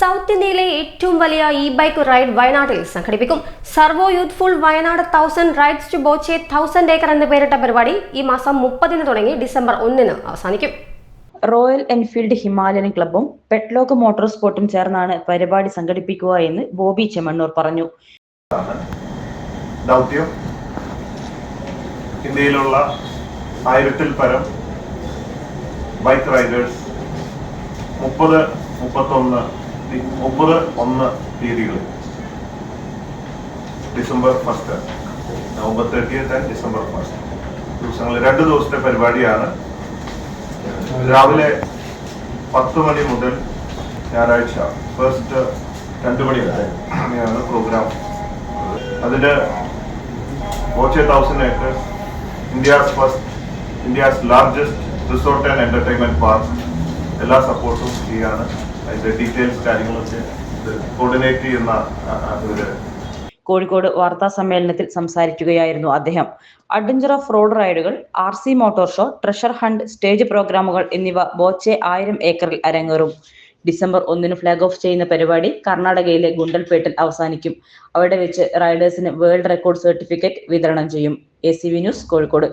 South ഇന്ത്യയിലെ ഏറ്റവും വലിയ ഇ ബൈക്ക് റൈഡ് വയനാട്ടിൽ സംഘടിപ്പിക്കും. Servo youthful Wayanad thousand rides to Boche thousand acre എന്ന് പേരിട്ട പരിപാടി ഈ മാസം മുപ്പതിന് തുടങ്ങി ഡിസംബർ ഒന്നിന് അവസാനിക്കും. റോയൽ എൻഫീൽഡ് ഹിമാലയൻ ക്ലബും പെട്ലോക്ക് മോട്ടോർ സ്പോർട്ടും ചേർന്നാണ് പരിപാടി സംഘടിപ്പിക്കുക എന്ന് ബോബി ചെമ്മണ്ണൂർ പറഞ്ഞു. ദൗത്യം ഇന്ത്യയിലുള്ള ആയിരത്തിൽ പരം ബൈക്ക് റൈഡേഴ്സ് മുപ്പത് മുപ്പത്തൊന്ന് തി- മുപ്പത് ഒന്ന് തീയതികൾ December first November thirtieth and December first ദിവസങ്ങൾ രണ്ട് ദിവസത്തെ പരിപാടിയാണ്. രാവിലെ പത്ത് മണി മുതൽ ഞായറാഴ്ച ഫസ്റ്റ് രണ്ട് മണി വരെ അങ്ങനെയാണ് പ്രോഗ്രാം അതിൽ Boche thousand acres India's first India's largest resort and entertainment park എല്ലാ സപ്പോർട്ടും ചെയ്യാണ് അതിന്റെ ഡീറ്റെയിൽസ് കാര്യങ്ങളൊക്കെ കോർഡിനേറ്റ് ചെയ്യുന്ന ആ, കോഴിക്കോട് വാർത്താ സമ്മേളനത്തിൽ സംസാരിക്കുകയായിരുന്നു അദ്ദേഹം. Adventure off road റൈഡുകൾ R C motor show treasure hunt stage പ്രോഗ്രാമുകൾ എന്നിവ ബോച്ചെ ആയിരം ഏക്കറിൽ അരങ്ങേറും. ഡിസംബർ ഒന്നിന് ഫ്ലാഗ് ഓഫ് ചെയ്യുന്ന പരിപാടി കർണാടകയിലെ ഗുണ്ടൽപേട്ടിൽ അവസാനിക്കും. അവിടെ വെച്ച് റൈഡേഴ്സിന് വേൾഡ് റെക്കോർഡ് സർട്ടിഫിക്കറ്റ് വിതരണം ചെയ്യും. A news Kozhikode.